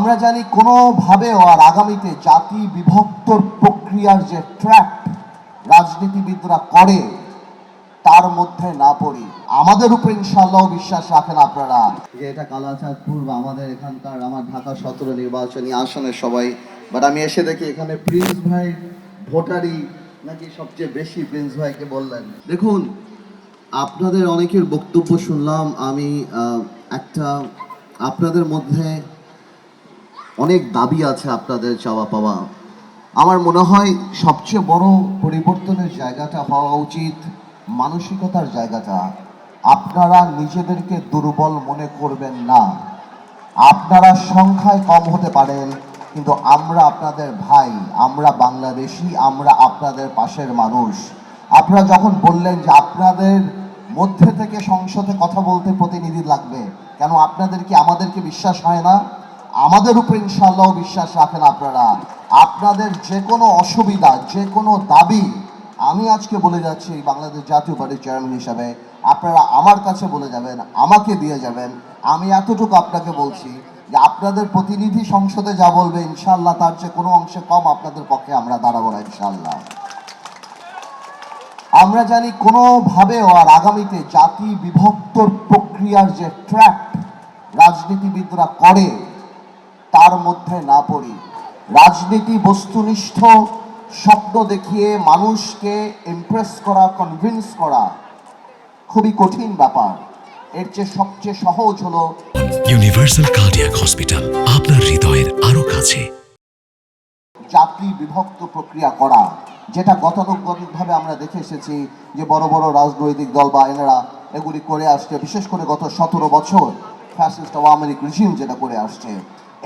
আমরা জানি কোনোভাবেও আর আগামীতে জাতি বিভক্তর প্রক্রিয়ার যে ট্র্যাপ রাজনীতিবিদরা করে, তার মধ্যে না পড়ি। আমাদের উপর ইনশাল্লাহ বিশ্বাস রাখেন আপনারা। যে এটা কালাচাঁদপুর বা আমাদের এখানকার আমার ঢাকা সতেরো নির্বাচনী আসনের সবাই বাট আমি এসে দেখি এখানে প্রিন্স ভাই ভোটারই নাকি সবচেয়ে বেশি প্রিন্স ভাইকে বললেন। দেখুন, আপনাদের অনেকের বক্তব্য শুনলাম, আমি একটা আপনাদের মধ্যে অনেক দাবি আছে আপনাদের চাওয়া পাওয়া। আমার মনে হয় সবচেয়ে বড় পরিবর্তনের জায়গাটা হওয়া উচিত মানসিকতার জায়গাটা। আপনারা নিজেদেরকে দুর্বল মনে করবেন না। আপনারা সংখ্যায় কম হতে পারেন, কিন্তু আমরা আপনাদের ভাই, আমরা বাংলাদেশি, আমরা আপনাদের পাশের মানুষ। আপনারা যখন বললেন যে আপনাদের মধ্যে থেকে সংসদে কথা বলতে প্রতিনিধি লাগবে, কেন আপনাদের কি আমাদেরকে বিশ্বাস হয় না? আমাদের উপর ইনশাল্লাহ বিশ্বাস রাখেন আপনারা। আপনাদের যে কোনো অসুবিধা যে কোনো দাবি, আমি আজকে বলে যাচ্ছি বাংলাদেশ জাতীয় পার্টির চেয়ারম্যান হিসাবে, আপনারা আমার কাছে বলে যাবেন, আমাকে দিয়ে যাবেন। আমি এতটুকু আপনাকে বলছি যে আপনাদের প্রতিনিধি সংসদে যা বলবে ইনশাল্লাহ তার চেয়ে কোনো অংশে কম আপনাদের পক্ষে আমরা দাঁড়াবো না ইনশাল্লাহ আমরা জানি কোনোভাবেও আর আগামীতে জাতি বিভক্তর প্রক্রিয়ার যে ট্র্যাপ রাজনীতিবিদরা করে তার মধ্যে না পড়ি। রাজনীতি বস্তুনিষ্ঠ শব্দ দেখিয়ে মানুষকে ইমপ্রেস করা কনভিন্স করা খুবই কঠিন ব্যাপার। এর চেয়ে সবচেয়ে সহজ হলো ইউনিভার্সাল কার্ডিয়াক হসপিটাল আপনার হৃদয়ের আরও কাছে। জাতি বিভক্ত প্রক্রিয়া করা যেটা গতানুগতিকভাবে আমরা দেখে এসেছি যে বড় বড় রাজনৈতিক দল বা এনারা এগুলি করে আসছে বিশেষ করে গত সতেরো বছর ফ্যাসিস্ট আওয়ামী লীগ রিজিম যেটা করে আসছে।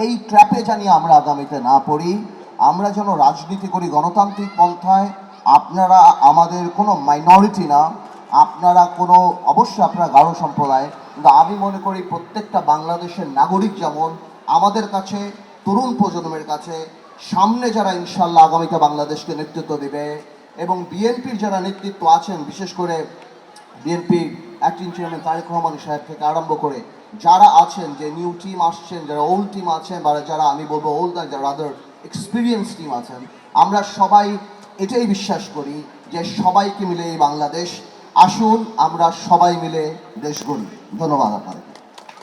এই ট্র্যাপে জানি আমরা আগামীতে না পড়ি। আমরা যেন রাজনীতি করি গণতান্ত্রিক পন্থায়, আপনারা আমাদের কোনো মাইনরিটি না, আপনারা কোনো, অবশ্যই আপনারা গাঢ় সম্প্রদায়, কিন্তু আমি মনে করি প্রত্যেকটা বাংলাদেশের নাগরিক যেমন আমাদের কাছে, তরুণ প্রজন্মের কাছে, সামনে যারা ইনশাল্লাহ আগামীতে বাংলাদেশকে নেতৃত্ব দেবে এবং বিএনপির যারা নেতৃত্ব আছেন, বিশেষ করে BNP acting chairman Tarique Rahman সাহেব থেকে আরম্ভ করে যারা আছেন, যে নিউ টিম আসছেন, যারা ওল্ড টিম আছেন বা যারা আমি বলব ওল্ড আর যারা আদার এক্সপিরিয়েন্স টিম আছেন, আমরা সবাই এটাই বিশ্বাস করি যে সবাইকে মিলে এই বাংলাদেশ, আসুন আমরা সবাই মিলে দেশ গড়ি। ধন্যবাদ আপনাদের।